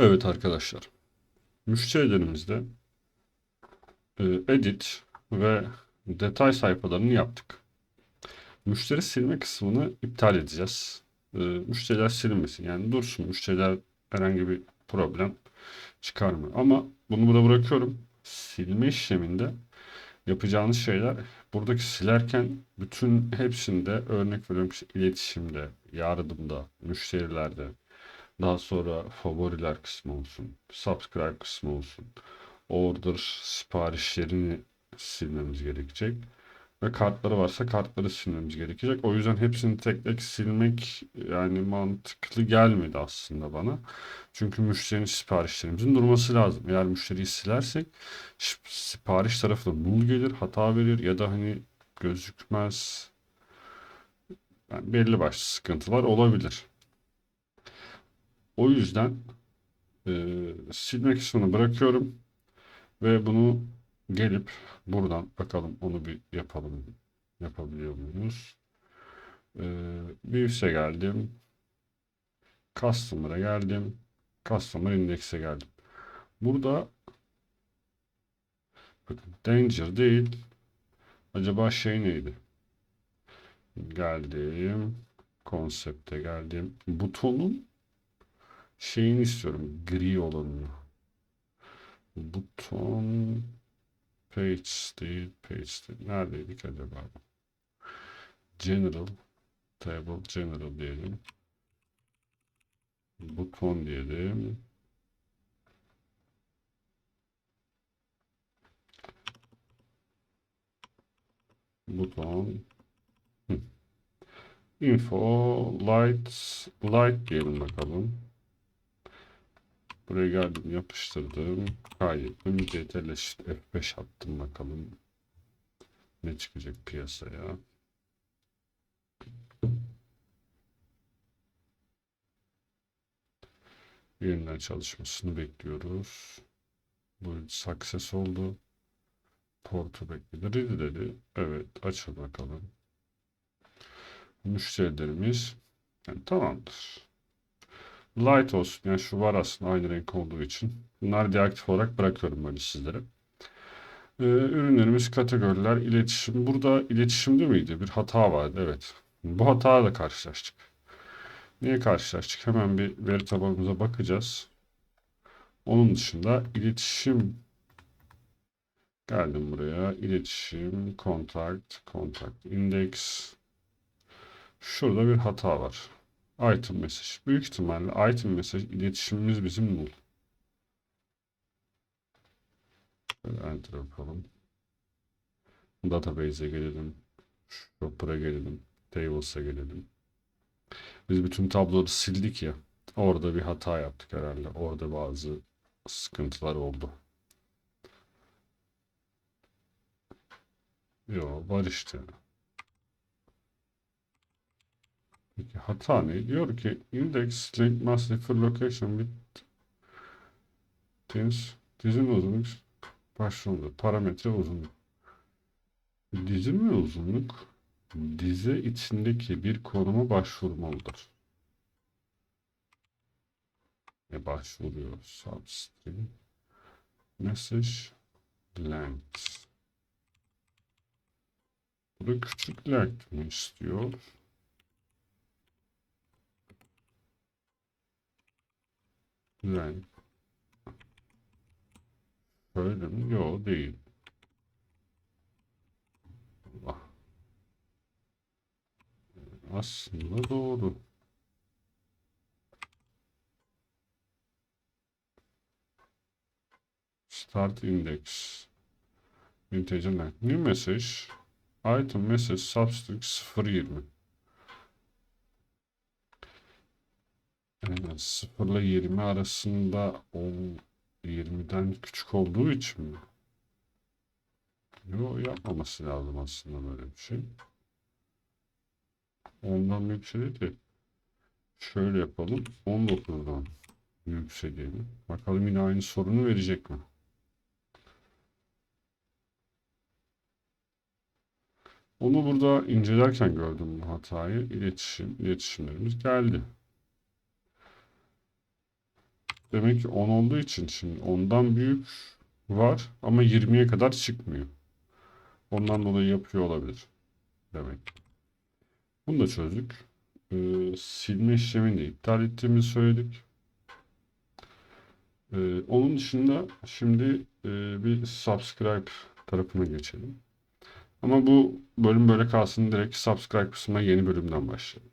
Evet arkadaşlar. Müşterilerimizde e, edit ve detay sayfalarını yaptık. Müşteri silme kısmını iptal edeceğiz. E, müşteriler silinmesin. Yani dursun. Müşteriler herhangi bir problem çıkarmıyor. Ama bunu burada bırakıyorum. Silme işleminde yapacağınız şeyler buradaki silerken bütün hepsinde örnek veriyorum iletişimde, yardımda, müşterilerde, daha sonra favoriler kısmı olsun, subscribe kısmı olsun, order siparişlerini silmemiz gerekecek. Ve kartları varsa kartları silmemiz gerekecek. O yüzden hepsini tek tek silmek yani mantıklı gelmedi aslında bana. Çünkü müşterinin siparişlerimizin durması lazım. Eğer müşteriyi silersek sipariş tarafı da null gelir, hata verir ya da hani gözükmez. Yani belli başlı sıkıntılar olabilir. O yüzden e, silme kısmını bırakıyorum ve bunu gelip buradan bakalım onu bir yapalım. Yapabiliyor muyuz? E, Views'e geldim. Customer'a geldim. Customer Index'e geldim. Burada danger değil. Acaba şey neydi? Geldim. Konsepte geldim. Butonun şeyini istiyorum. Gri olanını. Buton page değil, page değil. Neredeydik acaba? General table general diyelim. Buton diyelim. Buton. Info light light diyelim bakalım. Buraya geldim yapıştırdım. Kaydettim. CTRL Shift F5 attım bakalım. Ne çıkacak piyasaya. Yeniden çalışmasını bekliyoruz. Bu success oldu. Portu bekledi. Ready dedi. Evet açın bakalım. Müşterilerimiz yani tamamdır. Light olsun. Yani şu var aslında aynı renk olduğu için. Bunları deaktif olarak bırakıyorum böyle sizlere. Ee, ürünlerimiz, kategoriler, iletişim. Burada iletişimde miydi? Bir hata vardı. Evet. Bu hataya da karşılaştık. Niye karşılaştık? Hemen bir veri tabanımıza bakacağız. Onun dışında iletişim geldim buraya. İletişim, contact, contact index. Şurada bir hata var. Item message. Büyük ihtimalle item message iletişimimiz bizim. Böyle enter yapalım. Database'e gelelim. Shopper'a gelelim. Tables'a gelelim. Biz bütün tabloları sildik ya. Orada bir hata yaptık herhalde. Orada bazı sıkıntılar oldu. Yo var işte. Peki hata ne? Diyor ki index link must refer location with things dizin uzunluk başvuruldu. Parametre uzunluk. Dizi mi uzunluk? Dizi içindeki bir konuma başvurmalıdır. E başvuruyor. Substring message length. Burada küçük length mi istiyor? Güzel. Öyle mi? Yok değil. Aslında doğru. Start index. Integer length. New message. Item message substring 020. Yani 0 ile 20 arasında o 20'den küçük olduğu için mi? Yok yapmaması lazım aslında böyle bir şey. Ondan yükseli şöyle yapalım. 19'dan yükselelim. Bakalım yine aynı sorunu verecek mi? Onu burada incelerken gördüm bu hatayı. İletişim, iletişimlerimiz geldi. Demek ki 10 olduğu için şimdi ondan büyük var ama 20'ye kadar çıkmıyor. Ondan dolayı yapıyor olabilir. Demek. Bunu da çözdük. Ee, silme işlemini iptal ettiğimizi söyledik. Ee, onun dışında şimdi e, bir subscribe tarafına geçelim. Ama bu bölüm böyle kalsın. Direkt subscribe kısmına yeni bölümden başlayalım.